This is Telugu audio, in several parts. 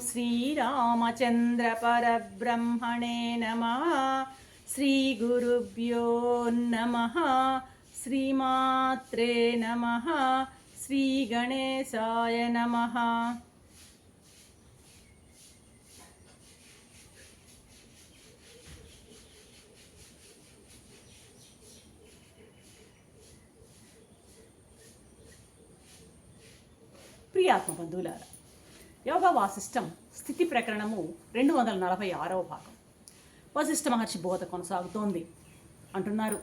శ్రీరామచంద్ర పరబ్రహ్మణే నమ. శ్రీగురుభ్యో నమ. శ్రీమాత్రే నమ. శ్రీగణేశాయ నమ. ప్రియాత్మ బంధువులారా యోగా వాసిష్టం స్థితి ప్రకరణము రెండు వందల నలభై ఆరవ భాగం. వశిష్ఠ మహర్షి బోధ కొనసాగుతోంది. అంటున్నారు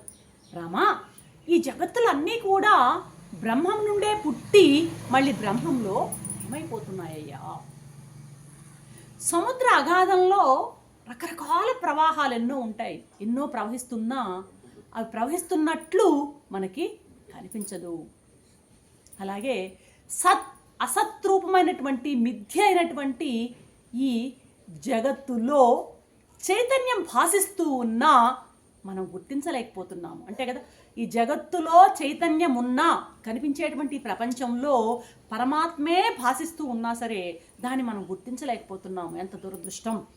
రామా ఈ జగత్తులన్నీ కూడా బ్రహ్మం నుండే పుట్టి మళ్ళీ బ్రహ్మంలో ఏమైపోతున్నాయ్యా? సముద్ర అగాధంలో రకరకాల ప్రవాహాలు ఎన్నో ఉంటాయి. ఎన్నో ప్రవహిస్తున్నా అవి ప్రవహిస్తున్నట్లు మనకి కనిపించదు. అలాగే సత్ అసత్రూపమైనటువంటి మిథ్య అయినటువంటి ఈ జగత్తులో చైతన్యం భాసిస్తూ ఉన్నా మనం గుర్తించలేకపోతున్నాము. అంటే కదా ఈ జగత్తులో చైతన్యం ఉన్నా కనిపించేటువంటి ప్రపంచంలో పరమాత్మే భాసిస్తూ ఉన్నా సరే దాన్ని మనం గుర్తించలేకపోతున్నాము. ఎంత దురదృష్టం.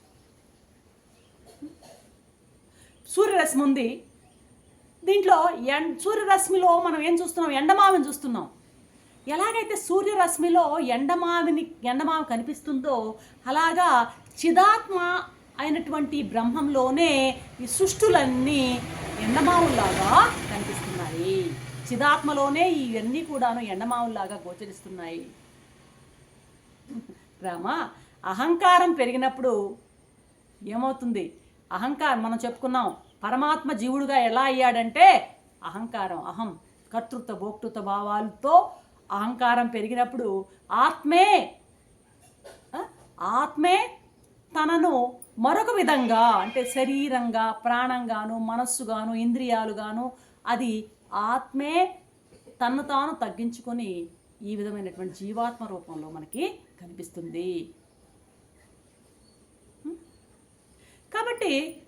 సూర్యరశ్మి ఉంది. దీంట్లో ఎం సూర్యరశ్మిలో మనం ఏం చూస్తున్నాం? ఎండమావిని చూస్తున్నాం. ఎలాగైతే సూర్యరశ్మిలో ఎండమావిని ఎండమావి కనిపిస్తుందో అలాగా చిదాత్మ అయినటువంటి బ్రహ్మంలోనే ఈ సృష్టులన్నీ ఎండమావుల్లాగా కనిపిస్తున్నాయి. చిదాత్మలోనే ఇవన్నీ కూడాను ఎండమావుల్లాగా గోచరిస్తున్నాయి. రామ అహంకారం పెరిగినప్పుడు ఏమవుతుంది? అహంకారం మనం చెప్పుకున్నాం పరమాత్మ జీవుడుగా ఎలా అయ్యాడంటే అహంకారం అహం కర్తృత్వ భోక్తృత్వ భావాలతో అహంకారం పెరిగినప్పుడు ఆత్మే ఆత్మే తనను మరొక విధంగా అంటే శరీరంగా ప్రాణంగాను మనస్సుగాను ఇంద్రియాలుగాను అది ఆత్మే తన్ను తాను తగ్గించుకొని ఈ విధమైనటువంటి జీవాత్మ రూపంలో మనకి కనిపిస్తుంది. కాబట్టి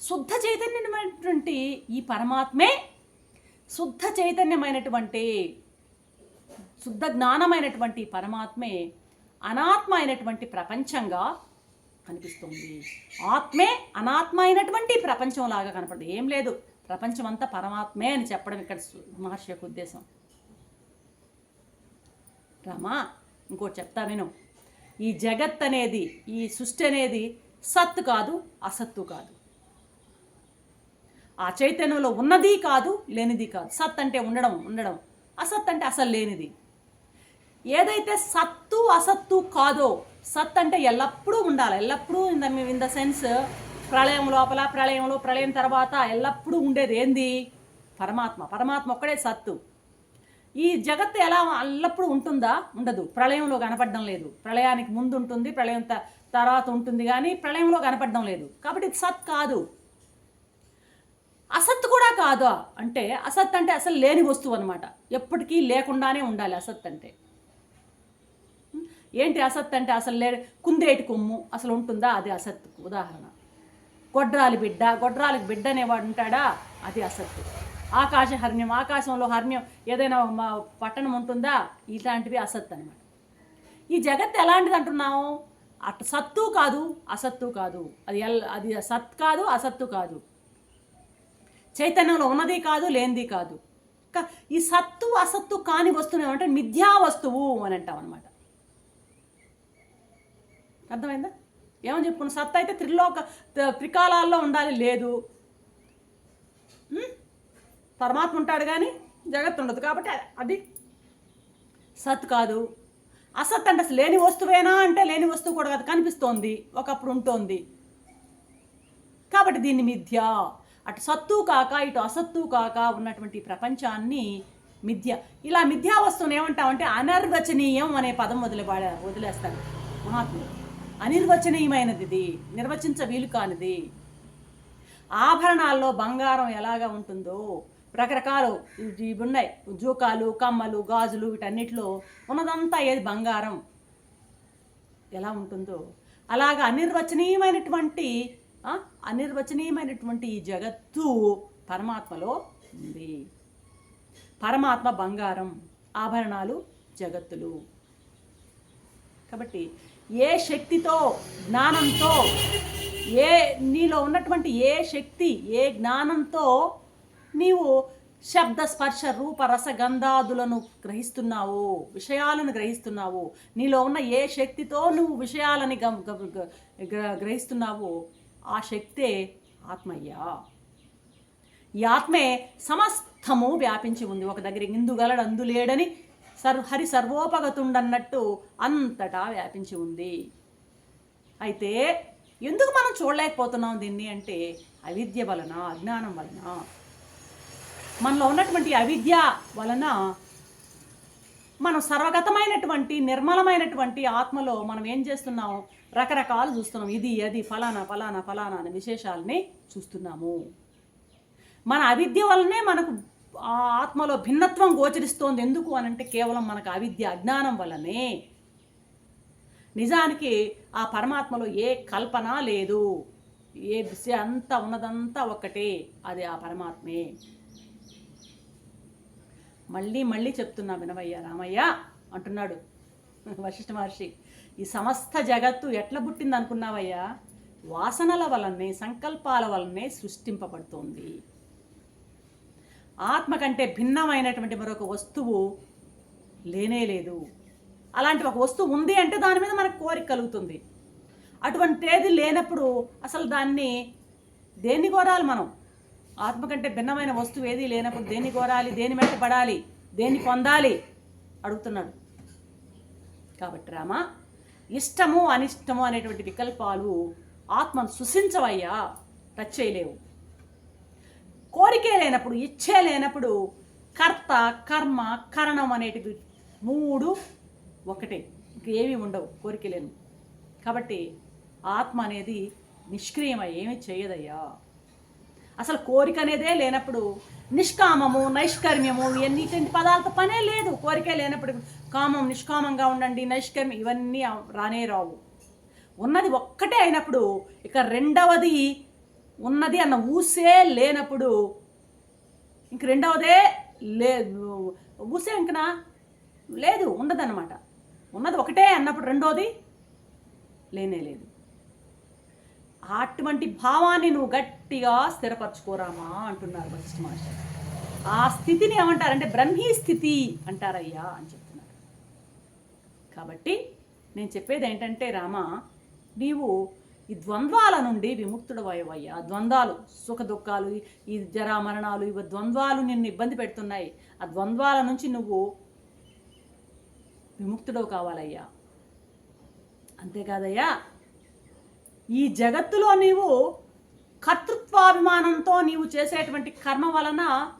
శుద్ధ చైతన్యమైనటువంటి ఈ పరమాత్మే శుద్ధ చైతన్యమైనటువంటి శుద్ధ జ్ఞానమైనటువంటి పరమాత్మే అనాత్మ అయినటువంటి ప్రపంచంగా కనిపిస్తుంది. ఆత్మే అనాత్మ అయినటువంటి ప్రపంచంలాగా కనపడదు. ఏం లేదు. ప్రపంచం అంతా పరమాత్మే అని చెప్పడం ఇక్కడ మహర్షి యొక్క ఉద్దేశం. రామా ఇంకోటి చెప్తా విను. ఈ జగత్ అనేది ఈ సృష్టి అనేది సత్తు కాదు అసత్తు కాదు. ఆ చైతన్యంలో ఉన్నది కాదు లేనిది కాదు. సత్ అంటే ఉండడం ఉండడం. అసత్ అంటే అసలు లేనిది. ఏదైతే సత్తు అసత్తు కాదో సత్ అంటే ఎల్లప్పుడూ ఉండాలి. ఎల్లప్పుడూ in the in the sense ప్రళయం లోపల ప్రళయంలో ప్రళయం తర్వాత ఎల్లప్పుడూ ఉండేది ఏంది? పరమాత్మ. పరమాత్మ ఒక్కడే సత్తు. ఈ జగత్తు ఎలా ఎల్లప్పుడూ ఉంటుందా? ఉండదు. ప్రళయంలో కనపడడం లేదు. ప్రళయానికి ముందు ఉంటుంది ప్రళయం తర్వాత ఉంటుంది కానీ ప్రళయంలో కనపడడం లేదు. కాబట్టి సత్ కాదు. అసత్ కూడా కాదు? అంటే అసత్ అంటే అసలు లేని వస్తువు అనమాట ఎప్పటికీ లేకుండానే ఉండాలి అసత్ అంటే. ఏంటి అసత్ అంటే అసలు లే కుందేటి కొమ్ము. అసలు ఉంటుందా? అది అసత్ ఉదాహరణ. గొడ్రాలి బిడ్డ. గొడ్రాలికి బిడ్డ అనేవాడు ఉంటాడా? అది అసత్తు. ఆకాశ హర్ణ్యం. ఆకాశంలో హర్ణ్యం ఏదైనా మా పట్టణం ఉంటుందా? ఇలాంటివి అసత్ అనమాట ఈ జగత్ ఎలాంటిది అంటున్నాము అటు సత్తు కాదు అసత్తు కాదు. అది ఎల్ అది సత్ కాదు అసత్తు కాదు. చైతన్యంలో ఉన్నది కాదు లేనిది కాదు. ఈ సత్తు అసత్తు కాని వస్తువు ఏమంటే మిథ్యా వస్తువు అని అంటాం అనమాట అర్థమైందా? ఏమని చెప్పుకున్నా? సత్తు అయితే త్రిలోక త- త్రికాలాల్లో ఉండాలి లేదు. పరమాత్మ ఉంటాడు కానీ జగత్తు ఉండదు కాబట్టి అది. సత్ కాదు. అసత్ అంటే అసలు లేని వస్తువేనా అంటే లేని వస్తువు కూడా కాదు కనిపిస్తోంది. ఒకప్పుడు ఉంటోంది. కాబట్టి దీన్ని మిథ్య. అటు సత్తు కాక ఇటు అసత్తు కాక ఉన్నటువంటి ప్రపంచాన్ని మిథ్య. ఇలా మిథ్యా వస్తువుని ఏమంటామంటే అనర్వచనీయం అనే పదం వదిలే వదిలేస్తాడు మహాత్ముడు అనిర్వచనీయమైనది ఇది. నిర్వచించ వీలు కానిది. ఆభరణాల్లో బంగారం ఎలాగా ఉంటుందో రకరకాలు ఇవి ఇవి ఉన్నాయి. జూకాలు కమ్మలు గాజులు వీటన్నిటిలో ఉన్నదంతా ఏది బంగారం? ఎలా ఉంటుందో. అలాగా అనిర్వచనీయమైనటువంటి అనిర్వచనీయమైనటువంటి ఈ జగత్తు పరమాత్మలో ఉంది. పరమాత్మ బంగారం ఆభరణాలు జగత్తులు. కాబట్టి ఏ శక్తితో జ్ఞానంతో ఏ నీలో ఉన్నటువంటి ఏ శక్తి ఏ జ్ఞానంతో నీవు శబ్ద స్పర్శ రూప రస గంధాదులను గ్రహిస్తున్నావు విషయాలను గ్రహిస్తున్నావు నీలో ఉన్న ఏ శక్తితో నువ్వు విషయాలని గం- గ- గ- ఆ శక్తే ఆత్మయ్యా. ఈ ఆత్మే సమస్తము వ్యాపించి ఉంది. ఒక దగ్గర ఇందుగలడు అందులేడని సర్ హరి సర్వోపగతుండన్నట్టు అంతటా వ్యాపించి ఉంది. అయితే ఎందుకు మనం చూడలేకపోతున్నాం దీన్ని అంటే అవిద్య వలన అజ్ఞానం వలన? మనలో ఉన్నటువంటి అవిద్య వలన మనం సర్వగతమైనటువంటి నిర్మలమైనటువంటి ఆత్మలో మనం ఏం చేస్తున్నాం? రకరకాలు చూస్తున్నాం. ఇది అది ఫలానా ఫలానా ఫలానా అనే విశేషాలని చూస్తున్నాము. మన అవిద్య వల్లనే మనకు ఆ ఆత్మలో భిన్నత్వం గోచరిస్తోంది ఎందుకు అనంటే కేవలం మనకు అవిద్య అజ్ఞానం వల్లనే. నిజానికి ఆ పరమాత్మలో ఏ కల్పన లేదు. ఏ విషయం అంతా ఉన్నదంతా ఒక్కటే అది ఆ పరమాత్మే. మళ్ళీ మళ్ళీ చెప్తున్నా వినవయ్య రామయ్య అంటున్నాడు వశిష్ఠ మహర్షి. ఈ సమస్త జగత్తు ఎట్లా పుట్టింది అనుకున్నావయ్యా వాసనల వలనే సంకల్పాల వలనే సృష్టింపబడుతోంది. ఆత్మ కంటే భిన్నమైనటువంటి మరొక వస్తువు లేనే లేదు. అలాంటి ఒక వస్తువు ఉంది అంటే దాని మీద మనకు కోరిక కలుగుతుంది. అటువంటిది లేనప్పుడు అసలు దాన్ని దేన్ని కోరాలి మనం? ఆత్మ కంటే భిన్నమైన వస్తువు ఏది లేనప్పుడు దేన్ని కోరాలి? దేని మెట్ట పడాలి? దేన్ని పొందాలి? అడుగుతున్నాడు. కాబట్టి రామ ఇష్టము అనిష్టము అనేటువంటి వికల్పాలు ఆత్మను సుశించవయ్యా టచ్ చేయలేవు. కోరికే లేనప్పుడు ఇచ్చే లేనప్పుడు కర్త కర్మ కరణం అనేటివి మూడు ఒకటే. ఏమీ ఉండవు కోరిక లేను. కాబట్టి ఆత్మ అనేది నిష్క్రియమై ఏమీ చేయదయ్యా. అసలు కోరిక అనేదే లేనప్పుడు నిష్కామము నైష్కర్మ్యము ఇవన్నీ ఇటువంటి పదాలతో పనే లేదు. కోరికే లేనప్పుడు కామం నిష్కామంగా ఉండండి నైష్కర్మ్యం ఇవన్నీ రానే రావు. ఉన్నది ఒక్కటే అయినప్పుడు ఇక రెండవది ఉన్నది అన్న ఊసే లేనప్పుడు ఇంక రెండవదే లేదు ఊసే ఇంకనా? లేదు ఉండదన్నమాట. ఉన్నది ఒకటే అన్నప్పుడు రెండోది లేనే లేదు. అటువంటి భావాన్ని నువ్వు గట్టిగా స్థిరపరచుకోరామా అంటున్నారు వశిష్ఠ మహర్షి. ఆ స్థితిని ఏమంటారంటే బ్రహ్మీ స్థితి అంటారయ్యా అని చెప్తున్నారు. కాబట్టి నేను చెప్పేది ఏంటంటే రామ నీవు ఈ ద్వంద్వాల నుండి విముక్తుడవయ్యా ద్వంద్వాలు సుఖ దుఃఖాలు ఈ- ఈ జరా మరణాలు ఇవి ద్వంద్వాలు నిన్ను ఇబ్బంది పెడుతున్నాయి. ఆ ద్వంద్వాల నుంచి నువ్వు విముక్తుడవు కావాలయ్యా. అంతేకాదయ్యా ఈ జగత్తులో నీవు కర్తృత్వాభిమానంతో నీవు చేసేటువంటి కర్మ వలన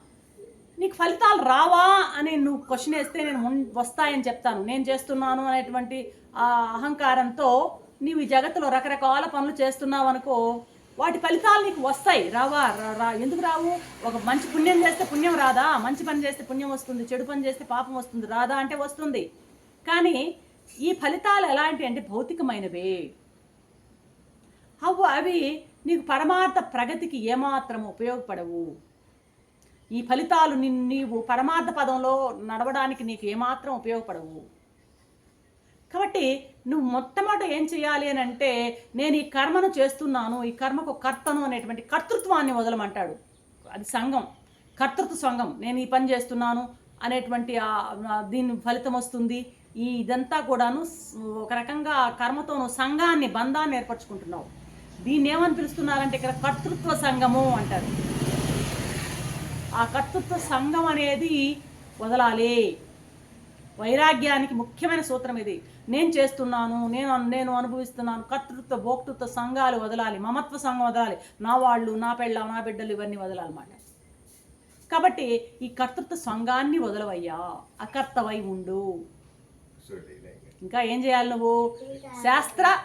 నీకు ఫలితాలు రావా అని నువ్వు క్వశ్చన్ వేస్తే నేను వస్తాయని చెప్తాను. నేను చేస్తున్నాను అనేటువంటి ఆ అహంకారంతో నీవు ఈ జగత్తులో రకరకాల పనులు చేస్తున్నావు అనుకో వాటి ఫలితాలు నీకు వస్తాయి. రావా రా- రా. ఎందుకు రావు? ఒక మంచి పుణ్యం చేస్తే పుణ్యం రాదా? మంచి పని చేస్తే పుణ్యం వస్తుంది చెడు పని చేస్తే పాపం వస్తుంది రాదా అంటే వస్తుంది. కానీ ఈ ఫలితాలు ఎలాంటి అంటే భౌతికమైనవే. అవు అవి నీకు పరమార్థ ప్రగతికి ఏమాత్రం ఉపయోగపడవు. ఈ ఫలితాలు నిన్ను నీవు పరమార్థ పదంలో నడవడానికి నీకు ఏమాత్రం ఉపయోగపడవు. కాబట్టి నువ్వు మొట్టమొదట ఏం చేయాలి అని అంటే నేను ఈ కర్మను చేస్తున్నాను ఈ కర్మకు కర్తను అనేటువంటి కర్తృత్వాన్ని వదలమంటాడు అది సంఘం కర్తృత్వ సంఘం. నేను ఈ పని చేస్తున్నాను అనేటువంటి దీని ఫలితం వస్తుంది. ఈ ఇదంతా కూడాను ఒక రకంగా కర్మతోను సంఘాన్ని బంధాన్ని ఏర్పరచుకుంటున్నావు. దీన్ని ఏమని పిలుస్తున్నారంటే ఇక్కడ కర్తృత్వ సంఘము అంటారు. ఆ కర్తృత్వ సంఘం అనేది వదలాలి. వైరాగ్యానికి ముఖ్యమైన సూత్రం ఇది. నేను చేస్తున్నాను నేను నేను అనుభవిస్తున్నాను కర్తృత్వ భోక్తృత్వ సంఘాలు వదలాలి మమత్వ సంఘం వదలాలి. నా వాళ్ళు నా పెళ్ళ నా బిడ్డలు ఇవన్నీ వదలాలన్నమాట. కాబట్టి ఈ కర్తృత్వ సంఘాన్ని వదలవయ్యా. అకర్తవై ఉండు. ఇంకా ఏం చేయాలి నువ్వు? శాస్త్ర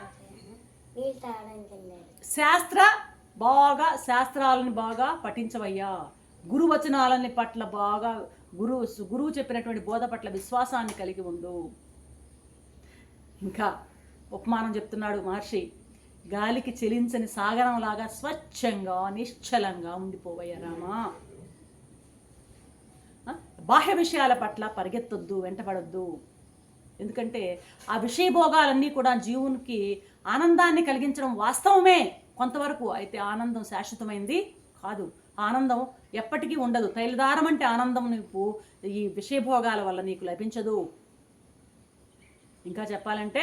శాస్త్ర బాగా శాస్త్రాలని బాగా పఠించవయ్యా. గురువచనాలని పట్ల బాగా గురువు గురువు చెప్పినటువంటి బోధ పట్ల విశ్వాసాన్ని కలిగి ఉండు. ఇంకా ఉపమానం చెప్తున్నాడు మహర్షి గాలికి చెలించని సాగరంలాగా స్వచ్ఛంగా నిశ్చలంగా ఉండిపోవయ్యా రామా. బాహ్య విషయాల పట్ల పరిగెత్తొద్దు వెంటబడొద్దు ఎందుకంటే ఆ విషయభోగాలన్నీ కూడా జీవునికి ఆనందాన్ని కలిగించడం వాస్తవమే. కొంతవరకు అయితే ఆనందం శాశ్వతమైంది కాదు. ఆనందం ఎప్పటికీ ఉండదు. తైలదారం అంటే ఆనందం నీకు ఈ విషయభోగాల వల్ల నీకు లభించదు. ఇంకా చెప్పాలంటే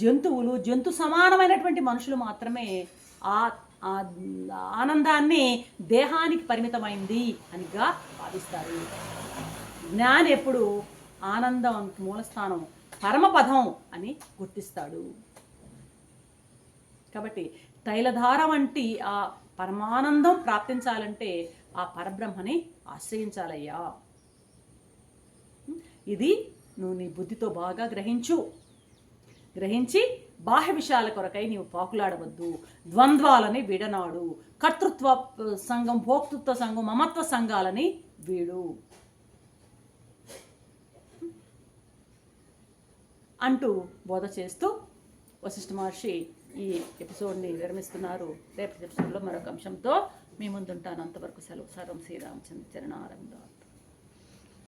జంతువులు జంతు సమానమైనటువంటి మనుషులు మాత్రమే ఆ ఆ ఆనందాన్ని దేహానికి పరిమితమైంది అనిగా భావిస్తారు. జ్ఞాని ఎప్పుడు ఆనందం మూలస్థానం పరమపదం అని గుర్తిస్తాడు. కాబట్టి తైలధార వంటి ఆ పరమానందం ప్రాప్తించాలంటే ఆ పరబ్రహ్మని ఆశ్రయించాలయ్యా. ఇది నువ్వు నీ బుద్ధితో బాగా గ్రహించు. గ్రహించి బాహ్య విషయాల కొరకై నీవు పాకులాడవద్దు. ద్వంద్వాలని విడనాడు. కర్తృత్వ సంఘం భోక్తృత్వ సంఘం మమత్వ సంఘాలని వీడు. అంటూ బోధ చేస్తూ వశిష్ఠ మహర్షి ఈ ఎపిసోడ్ని విరమిస్తున్నారు రేపటి ఎపిసోడ్లో మరొక అంశంతో మీ ముందుంటాను. అంతవరకు సెలవు. సర్వం శ్రీరామచంద్ర చరణారంభ